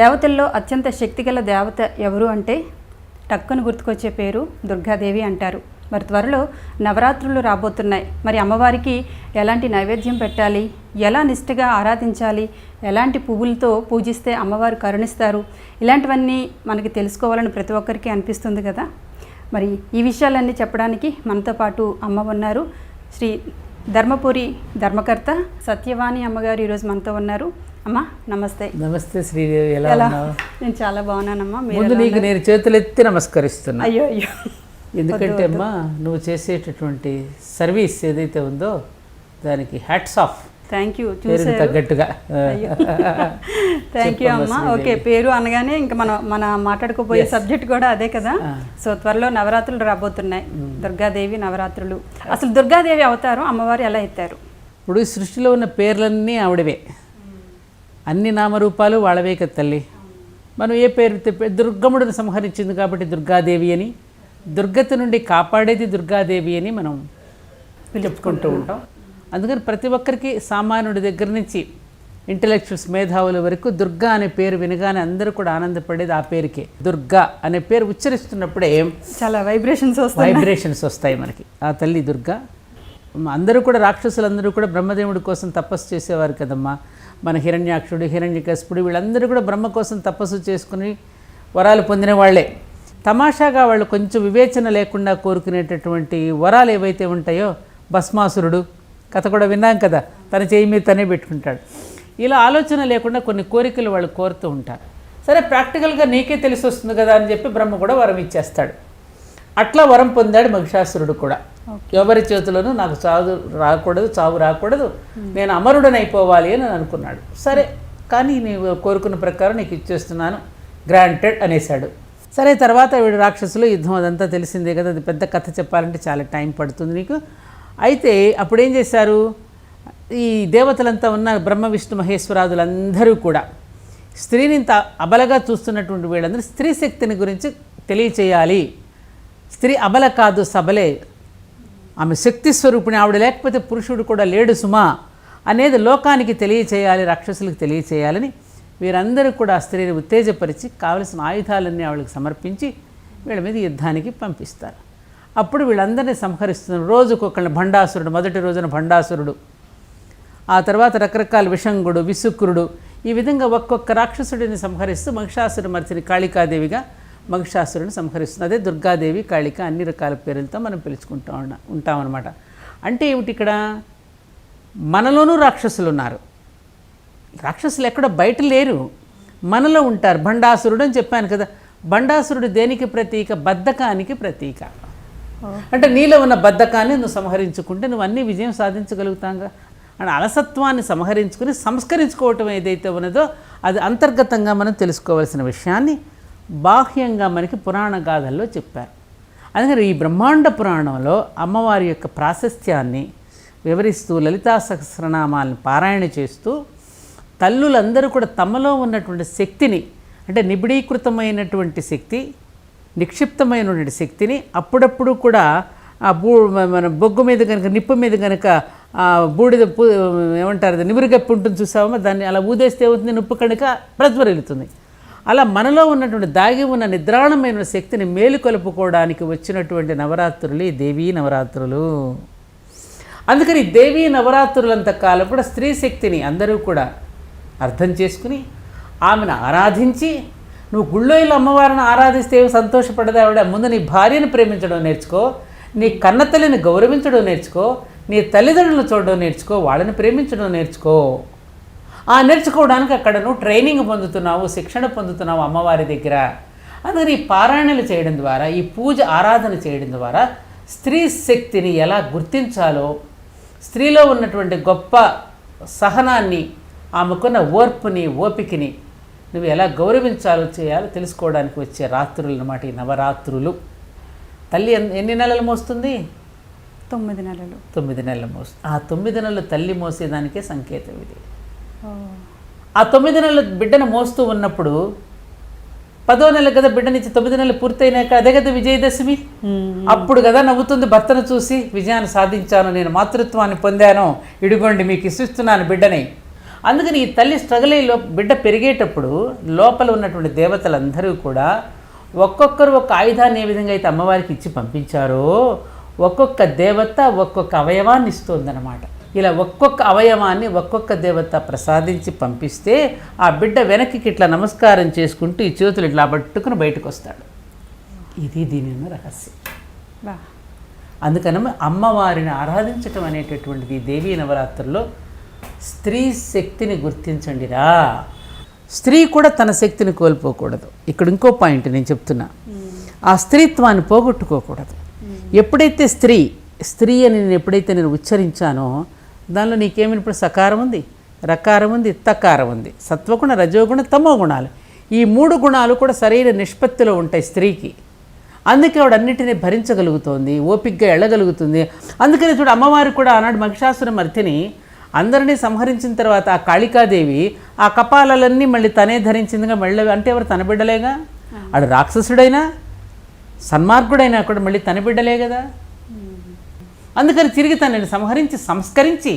దేవతల్లో అత్యంత శక్తిగల దేవత ఎవరు అంటే టక్కును గుర్తుకొచ్చే పేరు దుర్గాదేవి అంటారు. మరి త్వరలో నవరాత్రులు రాబోతున్నాయి. మరి అమ్మవారికి ఎలాంటి నైవేద్యం పెట్టాలి? ఎలా నిష్ఠగా ఆరాధించాలి? ఎలాంటి పువ్వులతో పూజిస్తే అమ్మవారు కరుణిస్తారు? ఇలాంటివన్నీ మనకి తెలుసుకోవాలని ప్రతి ఒక్కరికి అనిపిస్తుంది కదా? మరి ఈ విషయాలన్నీ చెప్పడానికి మనతో పాటు అమ్మ ఉన్నారు. శ్రీ ధర్మపురి ధర్మకర్త సత్యవాణి అమ్మగారు ఈరోజు మనతో ఉన్నారు. అమ్మ నమస్తే. నమస్తే శ్రీదేవి ఎలా ఉన్నావు? నేను చాలా బాగున్నానమ్మా ముందు నీకు నేను చేతులెత్తి నమస్కరిస్తున్నా. అయ్యో అయ్యో. ఎందుకంటే అమ్మా నువ్వు చేసేటటువంటి సర్వీస్ ఏదైతే ఉందో దానికి హ్యాట్స్ ఆఫ్ థ్యాంక్ యూ చూసారు తగ్గట్టుగా. థ్యాంక్ యూ అమ్మా. ఓకే పేరు అనగానే ఇంకా మనం మన మాట్లాడుకోబోయే సబ్జెక్ట్ కూడా అదే కదా? సో త్వరలో నవరాత్రులు రాబోతున్నాయి. దుర్గాదేవి నవరాత్రులు. అసలు దుర్గాదేవి అవతారం అమ్మవారు ఎలా ఎత్తారు? ఇప్పుడు సృష్టిలో ఉన్న పేర్లన్నీ ఆవిడవే. అన్ని నామరూపాలు వాళ్ళవే కదా తల్లి. మనం ఏ పేరు దుర్గముడిని సంహరించింది కాబట్టి దుర్గాదేవి అని దుర్గతి నుండి కాపాడేది దుర్గాదేవి అని మనం చెప్పుకుంటూ ఉంటాం. అందుకని ప్రతి ఒక్కరికి సామాన్యుడి దగ్గర నుంచి ఇంటలెక్చువల్స్ మేధావుల వరకు దుర్గా అనే పేరు వినగానే అందరూ కూడా ఆనందపడేది ఆ పేరుకే. దుర్గా అనే పేరు ఉచ్చరిస్తున్నప్పుడే చాలా వైబ్రేషన్స్ వస్తాయి వైబ్రేషన్స్ వస్తాయి మనకి. ఆ తల్లి దుర్గా. అందరూ కూడా రాక్షసులందరూ కూడా బ్రహ్మదేవుడి కోసం తపస్సు చేసేవారు కదమ్మా. మన హిరణ్యాక్షుడు హిరణ్యకశిపుడు వీళ్ళందరూ కూడా బ్రహ్మ కోసం తపస్సు చేసుకుని వరాలు పొందిన వాళ్ళే. తమాషాగా వాళ్ళు కొంచెం వివేచన లేకుండా కోరుకునేటటువంటి వరాలు ఏవైతే ఉంటాయో భస్మాసురుడు కథ కూడా విన్నాం కదా తన చేయి మీద తనే పెట్టుకుంటాడు. ఇలా ఆలోచన లేకుండా కొన్ని కోరికలు వాళ్ళు కోరుతూ ఉంటారు. సరే ప్రాక్టికల్గా నీకే తెలిసి వస్తుంది కదా అని చెప్పి బ్రహ్మ కూడా వరం ఇచ్చేస్తాడు. అట్లా వరం పొందాడు మహిషాసురుడు కూడా. ఎవరి చేతిలోనూ నాకు చావు రాకూడదు చావు రాకూడదు. నేను అమరుడని అయిపోవాలి అని అనుకున్నాడు. సరే కానీ నీవు కోరుకున్న ప్రకారం నీకు ఇచ్చేస్తున్నాను. గ్రాంటెడ్ అనేసాడు సరే తర్వాత వీడు రాక్షసులు యుద్ధం అదంతా తెలిసిందే కదా అది పెద్ద కథ చెప్పాలంటే చాలా టైం పడుతుంది నీకు. అయితే అప్పుడు ఏం చేశారు? ఈ దేవతలంతా ఉన్న బ్రహ్మ విష్ణు మహేశ్వరాదులందరూ కూడా స్త్రీని ఇంత అబలగా చూస్తున్నటువంటి వీళ్ళందరూ స్త్రీ శక్తిని గురించి తెలియచేయాలి. స్త్రీ అబల కాదు సబలే. ఆమె శక్తి స్వరూపిణి ఆవిడ లేకపోతే పురుషుడు కూడా లేడు సుమా అనేది లోకానికి తెలియచేయాలి రాక్షసులకు తెలియచేయాలని వీరందరూ కూడా ఆ స్త్రీని ఉత్తేజపరిచి కావలసిన ఆయుధాలన్నీ ఆవిడకి సమర్పించి వీళ్ళ మీద యుద్ధానికి పంపిస్తారు. అప్పుడు వీళ్ళందరినీ సంహరిస్తున్నారు రోజుకొకళ్ళని భండాసురుడు మొదటి రోజున భండాసురుడు ఆ తర్వాత రకరకాల విషంగుడు విసుక్రుడు ఈ విధంగా ఒక్కొక్క రాక్షసుడిని సంహరిస్తూ మహిషాసుర మర్చిని కాళికాదేవిగా మహిషాసురుని సంహరిస్తుంది. అదే దుర్గాదేవి కాళిక అన్ని రకాల పేర్లతో మనం పిలుచుకుంటా ఉన్నా ఉంటామన్నమాట అంటే ఏమిటి ఇక్కడ? మనలోనూ రాక్షసులు ఉన్నారు రాక్షసులు ఎక్కడ? బయట లేరు. మనలో ఉంటారు. భండాసురుడు అని చెప్పాను కదా. భండాసురుడు దేనికి ప్రతీక? బద్ధకానికి ప్రతీక. అంటే నీలో ఉన్న బద్ధకాన్ని నువ్వు సంహరించుకుంటే నువ్వు అన్ని విజయం సాధించగలుగుతాంగా? అండ్ అలసత్వాన్ని సంహరించుకుని సంస్కరించుకోవటం ఏదైతే ఉన్నదో అది అంతర్గతంగా మనం తెలుసుకోవాల్సిన విషయాన్ని బాహ్యంగా మనకి పురాణ గాథల్లో చెప్పారు. అందుకని ఈ బ్రహ్మాండ పురాణంలో అమ్మవారి యొక్క ప్రాశస్త్యాన్ని వివరిస్తూ లలితా సహస్రనామాలను పారాయణ చేస్తూ తల్లులందరూ కూడా తమలో ఉన్నటువంటి శక్తిని అంటే నిబిడీకృతమైనటువంటి శక్తి నిక్షిప్తమైనటువంటి శక్తిని అప్పుడప్పుడు కూడా ఆ బూ మన బొగ్గు మీద కనుక నిప్పు మీద కనుక బూడిద పు ఏమంటారు అది నిబురుగప్పు ఉంటుంది చూసామా దాన్ని అలా ఊదేస్తే ఏమవుతుంది? నిప్పు కనుక ప్రజ్వరిల్లుతుంది. అలా మనలో ఉన్నటువంటి దాగి ఉన్న నిద్రాణమైన శక్తిని మేలుకొలుపుకోవడానికి వచ్చినటువంటి నవరాత్రులు ఈ దేవీ నవరాత్రులు. అందుకని దేవీ నవరాత్రులంత కాలం కూడా స్త్రీ శక్తిని అందరూ కూడా అర్థం చేసుకుని ఆమెను ఆరాధించి నువ్వు గుళ్ళో ఇల్లు అమ్మవారిని ఆరాధిస్తే సంతోషపడదా ఆవిడ? ముందు నీ భార్యను ప్రేమించడం నేర్చుకో నీ కన్నతల్లిని గౌరవించడం నేర్చుకో నీ తల్లిదండ్రులను చూడడం నేర్చుకో వాళ్ళని ప్రేమించడం నేర్చుకో. ఆ నేర్చుకోవడానికి అక్కడ నువ్వు ట్రైనింగ్ పొందుతున్నావు శిక్షణ పొందుతున్నావు అమ్మవారి దగ్గర. అందుకని ఈ పారాయణలు చేయడం ద్వారా ఈ పూజ ఆరాధన చేయడం ద్వారా స్త్రీ శక్తిని ఎలా గుర్తించాలో స్త్రీలో ఉన్నటువంటి గొప్ప సహనాన్ని ఆమెకున్న ఓర్పుని ఓపికని నువ్వు ఎలా గౌరవించాలో చేయాలో తెలుసుకోవడానికి వచ్చే రాత్రులు అన్నమాట ఈ నవరాత్రులు. తల్లి ఎన్- ఎన్ని నెలలు మోస్తుంది? తొమ్మిది నెలలు. తొమ్మిది నెలలు మోస్తుంది ఆ తొమ్మిది నెలలు తల్లి మోసేదానికే సంకేతం ఇది. ఆ తొమ్మిది నెలల బిడ్డను మోస్తూ ఉన్నప్పుడు పదో నెల కదా బిడ్డనిచ్చి తొమ్మిది నెలలు పూర్తయినాక అదే కదా విజయదశమి? అప్పుడు కదా నవ్వుతుంది భర్తను చూసి విజయాన్ని సాధించాను నేను మాతృత్వాన్ని పొందాను ఇడిగోండి మీకు ఇస్తున్నాను బిడ్డని. అందుకని ఈ తల్లి స్ట్రగుల్ అయ్యి లో బిడ్డ పెరిగేటప్పుడు లోపల ఉన్నటువంటి దేవతలందరూ కూడా ఒక్కొక్కరు ఒక ఆయుధాన్ని ఏ విధంగా అయితే అమ్మవారికి ఇచ్చి పంపించారో ఒక్కొక్క దేవత ఒక్కొక్క అవయవాన్ని ఇస్తుందన్నమాట. ఇలా ఒక్కొక్క అవయవాన్ని ఒక్కొక్క దేవత ప్రసాదించి పంపిస్తే ఆ బిడ్డ వెనక్కి ఇట్లా నమస్కారం చేసుకుంటూ ఈ చేతులు ఇట్లా పట్టుకుని బయటకు వస్తాడు ఇది దీని రహస్యం. అందుకని అమ్మవారిని ఆరాధించటం అనేటటువంటిది దేవీ నవరాత్రుల్లో స్త్రీ శక్తిని గుర్తించండిరా స్త్రీ కూడా తన శక్తిని కోల్పోకూడదు. ఇక్కడ ఇంకో పాయింట్ నేను చెప్తున్నా. ఆ స్త్రీత్వాన్ని పోగొట్టుకోకూడదు. ఎప్పుడైతే స్త్రీ స్త్రీ అని నేను ఎప్పుడైతే నేను ఉచ్చరించానో దానిలో నీకేమైనా ఇప్పుడు సకారం ఉంది? రకారం ఉంది తకారం ఉంది. సత్వగుణ రజోగుణ తమో గుణాలు. ఈ మూడు గుణాలు కూడా సరైన నిష్పత్తిలో ఉంటాయి స్త్రీకి. అందుకే ఆవిడ అన్నిటినీ భరించగలుగుతోంది ఓపిగ్గా ఎళ్ళగలుగుతుంది. అందుకని చూడు అమ్మవారు కూడా ఆనాడు మహిషాసుర మర్తిని అందరినీ సంహరించిన తర్వాత ఆ కాళికాదేవి ఆ కపాలలన్నీ మళ్ళీ తనే ధరించిందిగా మళ్ళీ అంటే ఎవరు తన బిడ్డలేగా? ఆడు రాక్షసుడైనా సన్మార్గుడైనా కూడా మళ్ళీ తన బిడ్డలే కదా? అందుకని తిరిగి తనని సంహరించి సంస్కరించి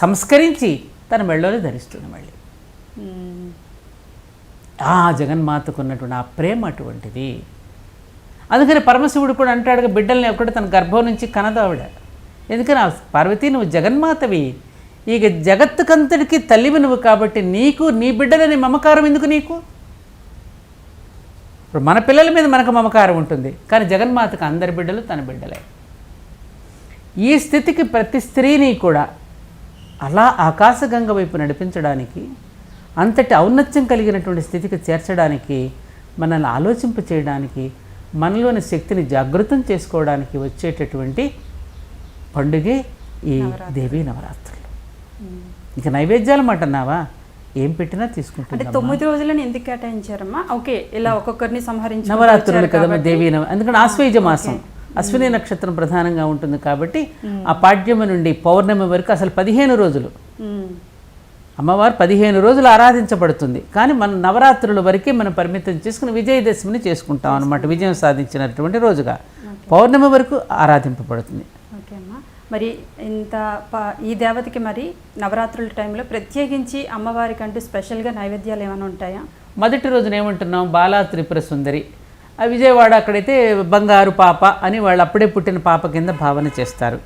సంస్కరించి తన మెళ్ళలో ధరిస్తుంది మళ్ళీ. ఆ జగన్మాతకు ఉన్నటువంటి ఆ ప్రేమ అటువంటిది. అందుకని పరమశివుడు కూడా అంటాడు బిడ్డల్ని ఒకటి తన గర్భం నుంచి కనదు ఆవిడ ఎందుకని ఆ పార్వతి నువ్వు జగన్మాతవి. ఇక జగత్తుకంతటికి తల్లివి నువ్వు కాబట్టి నీకు నీ బిడ్డలని మమకారం ఎందుకు నీకు? ఇప్పుడు మన పిల్లల మీద మనకు మమకారం ఉంటుంది. కానీ జగన్మాతకు అందరి బిడ్డలు తన బిడ్డలే. ఈ స్థితికి ప్రతి స్త్రీని కూడా అలా ఆకాశగంగ వైపు నడిపించడానికి అంతటి ఔన్నత్యం కలిగినటువంటి స్థితికి చేర్చడానికి మనల్ని ఆలోచింప చేయడానికి మనలోని శక్తిని జాగృతం చేసుకోవడానికి వచ్చేటటువంటి పండుగే ఈ దేవీ నవరాత్రులు. ఇక నైవేద్యాలు మాట అన్నావా? ఏం పెట్టినా అంటే తీసుకుంటుంది తొమ్మిది రోజులను ఎందుకు కేటాయించారమ్మా? ఓకే ఇలా ఒక్కొక్కరిని సంహరించి నవరాత్రులు కదమ్మ దేవీ నవ ఎందుకంటే ఆశ్వయుజ మాసం. అశ్విని నక్షత్రం ప్రధానంగా ఉంటుంది కాబట్టి ఆ పాడ్యమి నుండి పౌర్ణమి వరకు అసలు పదిహేను రోజులు. అమ్మవారు పదిహేను రోజులు ఆరాధించబడుతుంది. కానీ మన నవరాత్రుల వరకే మనం పరిమితం చేసుకుని విజయదశమిని చేసుకుంటాం అన్నమాట. విజయం సాధించినటువంటి రోజుగా. పౌర్ణమి వరకు ఆరాధింపబడుతుంది. ఓకే అమ్మా. మరి ఇంత ప- ఈ దేవతకి మరి నవరాత్రుల టైంలో ప్రత్యేకించి అమ్మవారికి అంటూ స్పెషల్గా నైవేద్యాలు ఏమైనా ఉంటాయా? మొదటి రోజున ఏమంటున్నాం? బాలా త్రిపుర సుందరి. విజయవాడ అక్కడైతే బంగారు పాప అని వాళ్ళు అప్పుడే పుట్టిన పాప కింద భావన చేస్తారు.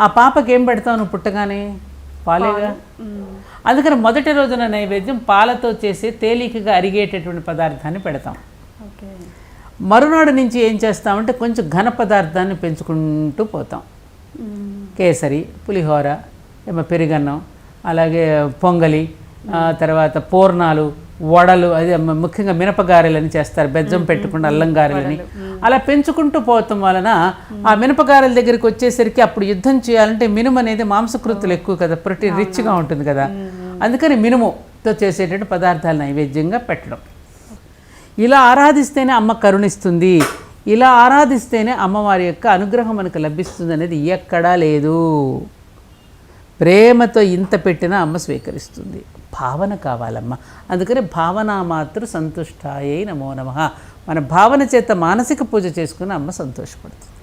ఆ పాపకి ఏం పెడతావు నువ్వు పుట్టగానే? పాలేగా? అందుకని మొదటి రోజున నైవేద్యం పాలతో చేసే తేలికగా అరిగేటటువంటి పదార్థాన్ని పెడతాం. ఓకే. మరునాడు నుంచి ఏం చేస్తామంటే కొంచెం ఘన పదార్థాన్ని పెంచుకుంటూ పోతాం. కేసరి పులిహోర ఏమో పెరుగన్నం అలాగే పొంగలి తర్వాత పూర్ణాలు వడలు అది ముఖ్యంగా మినపగారెలని చేస్తారు. బెజ్జం పెట్టుకుని అల్లం గారెలని. అలా పెంచుకుంటూ పోవటం వలన ఆ మినపగారెల దగ్గరికి వచ్చేసరికి అప్పుడు యుద్ధం చేయాలంటే మినుము అనేది మాంసకృతులు ఎక్కువ కదా. ప్రోటీన్ రిచ్గా ఉంటుంది కదా. అందుకని మినుముతో చేసేటటువంటి పదార్థాలు నైవేద్యంగా పెట్టడం. ఇలా ఆరాధిస్తేనే అమ్మ కరుణిస్తుంది. ఇలా ఆరాధిస్తేనే అమ్మవారి యొక్క అనుగ్రహం మనకు లభిస్తుంది అనేది ఎక్కడా లేదు. ప్రేమతో ఇంత పెట్టినా అమ్మ స్వీకరిస్తుంది. భావన కావాలమ్మ. అందుకని భావన మాత్రం సంతుష్టాయే నమో నమ. మన భావన చేత మానసిక పూజ చేసుకుని అమ్మ సంతోషపడుతుంది.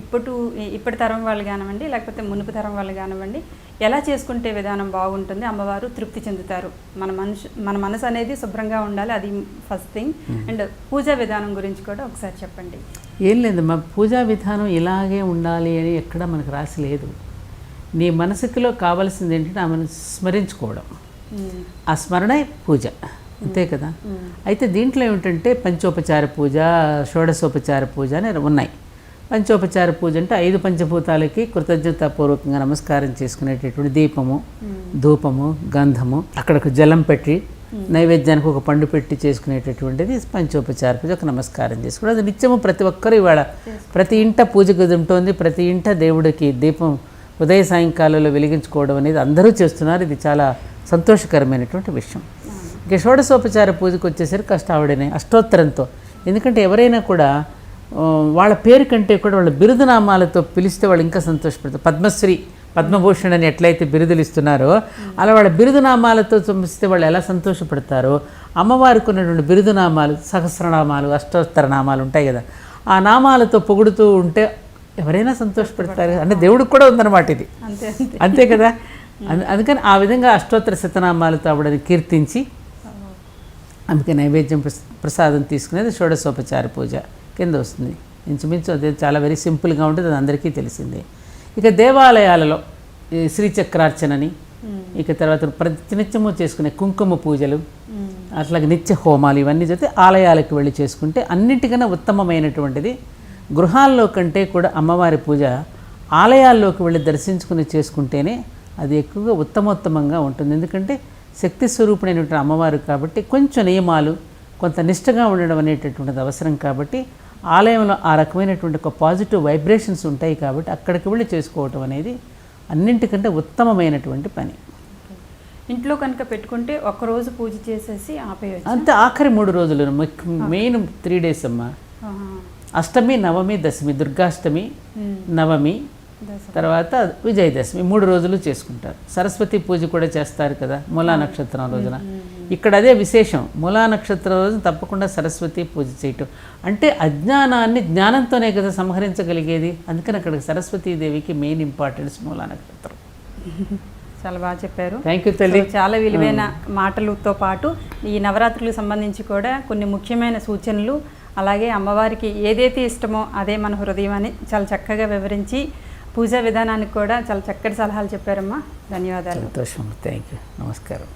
ఇప్పుడు ఇప్పటి తరం వాళ్ళు కానివ్వండి లేకపోతే మునుపు తరం వాళ్ళు కానివ్వండి ఎలా చేసుకుంటే విధానం బాగుంటుంది అమ్మవారు తృప్తి చెందుతారు. మన మనసు మన మనసు అనేది శుభ్రంగా ఉండాలి అది ఫస్ట్ థింగ్ అండ్ పూజా విధానం గురించి కూడా ఒకసారి చెప్పండి. ఏం లేదమ్మా పూజా విధానం ఇలాగే ఉండాలి అని ఎక్కడ మనకు రాసి లేదు. నీ మనసులో కావాల్సింది ఏంటంటే ఆమెను స్మరించుకోవడం. ఆ స్మరణే పూజ. అంతే కదా? అయితే దీంట్లో ఏమిటంటే పంచోపచార పూజ షోడశోపచార పూజ అని ఉన్నాయి. పంచోపచార పూజ అంటే ఐదు పంచభూతాలకి కృతజ్ఞతాపూర్వకంగా నమస్కారం చేసుకునేటటువంటి దీపము ధూపము గంధము అక్కడకు జలం పెట్టి నైవేద్యానికి ఒక పండు పెట్టి చేసుకునేటటువంటిది పంచోపచార పూజ ఒక నమస్కారం చేసుకోవడం. అది నిత్యము ప్రతి ఒక్కరు ఇవాళ ప్రతి ఇంట పూజ గది ఉంటుంది. ప్రతి ఇంట దేవుడికి దీపం ఉదయ సాయంకాలంలో వెలిగించుకోవడం అనేది అందరూ చేస్తున్నారు. ఇది చాలా సంతోషకరమైనటువంటి విషయం. ఇక షోడశోపచార పూజకు వచ్చేసరికి కష్ట ఆవిడనే అష్టోత్తరంతో. ఎందుకంటే ఎవరైనా కూడా వాళ్ళ పేరు కంటే కూడా వాళ్ళ బిరుదునామాలతో పిలిస్తే వాళ్ళు ఇంకా సంతోషపడతారు. పద్మశ్రీ పద్మభూషణ్ అని ఎట్లయితే బిరుదులు ఇస్తున్నారో అలా వాళ్ళ బిరుదునామాలతో చూపిస్తే వాళ్ళు ఎలా సంతోషపడతారో అమ్మవారికి ఉన్నటువంటి బిరుదునామాలు సహస్రనామాలు అష్టోత్తర నామాలు ఉంటాయి కదా ఆ నామాలతో పొగుడుతూ ఉంటే ఎవరైనా సంతోషపడతారు. అంటే దేవుడికి కూడా ఉందన్నమాట ఇది. అంతే. అంతే కదా? అందుకని ఆ విధంగా అష్టోత్తర శతనామాలతో ఆవిడని కీర్తించి ఆమెకి నైవేద్యం ప్రస- ప్రసాదం తీసుకునేది షోడశోపచార పూజ కింద వస్తుంది. ఇంచుమించు అది చాలా వెరీ సింపుల్గా ఉంటుంది అది అందరికీ తెలిసిందే. ఇక దేవాలయాలలో ఈ శ్రీచక్రార్చనని ఇక తర్వాత ప్రతినిత్యము చేసుకునే కుంకుమ పూజలు అట్లాగే నిత్య హోమాలు ఇవన్నీ జరిగితే ఆలయాలకు వెళ్ళి చేసుకుంటే అన్నిటికన్నా ఉత్తమమైనటువంటిది గృహాల్లో కంటే కూడా అమ్మవారి పూజ ఆలయాల్లోకి వెళ్ళి దర్శించుకుని చేసుకుంటేనే అది ఎక్కువగా ఉత్తమోత్తమంగా ఉంటుంది ఎందుకంటే శక్తి స్వరూపుడైనటువంటి అమ్మవారు కాబట్టి కొంచెం నియమాలు కొంత నిష్టగా ఉండడం అనేటటువంటిది అవసరం కాబట్టి ఆలయంలో ఆ రకమైనటువంటి ఒక పాజిటివ్ వైబ్రేషన్స్ ఉంటాయి కాబట్టి అక్కడికి వెళ్ళి చేసుకోవటం అనేది అన్నింటికంటే ఉత్తమమైనటువంటి పని ఇంట్లో కనుక పెట్టుకుంటే ఒక్కరోజు పూజ చేసేసి ఆపేయచ్చు అంతే ఆఖరి మూడు రోజులు మెయిన్ త్రీ డేస్ అమ్మా. అష్టమి నవమి దశమి దుర్గాష్టమి. నవమి. తర్వాత విజయదశమి మూడు రోజులు చేసుకుంటారు. సరస్వతి పూజ కూడా చేస్తారు కదా మూలా నక్షత్రం రోజున. ఇక్కడ అదే విశేషం మూలా నక్షత్రం రోజున తప్పకుండా సరస్వతి పూజ చేయటం. అంటే అజ్ఞానాన్ని జ్ఞానంతోనే కదా సంహరించగలిగేది. అందుకని అక్కడ సరస్వతీదేవికి మెయిన్ ఇంపార్టెన్స్ మూలా నక్షత్రం. చాలా బాగా చెప్పారు. థ్యాంక్ యూ తల్లి. చాలా విలువైన మాటలతో పాటు ఈ నవరాత్రులకు సంబంధించి కూడా కొన్ని ముఖ్యమైన సూచనలు అలాగే అమ్మవారికి ఏదైతే ఇష్టమో అదే మన హృదయం అని చాలా చక్కగా వివరించి పూజా విధానానికి కూడా చాలా చక్కటి సలహాలు చెప్పారమ్మా. ధన్యవాదాలు. సంతోషం. థ్యాంక్ యూ నమస్కారం.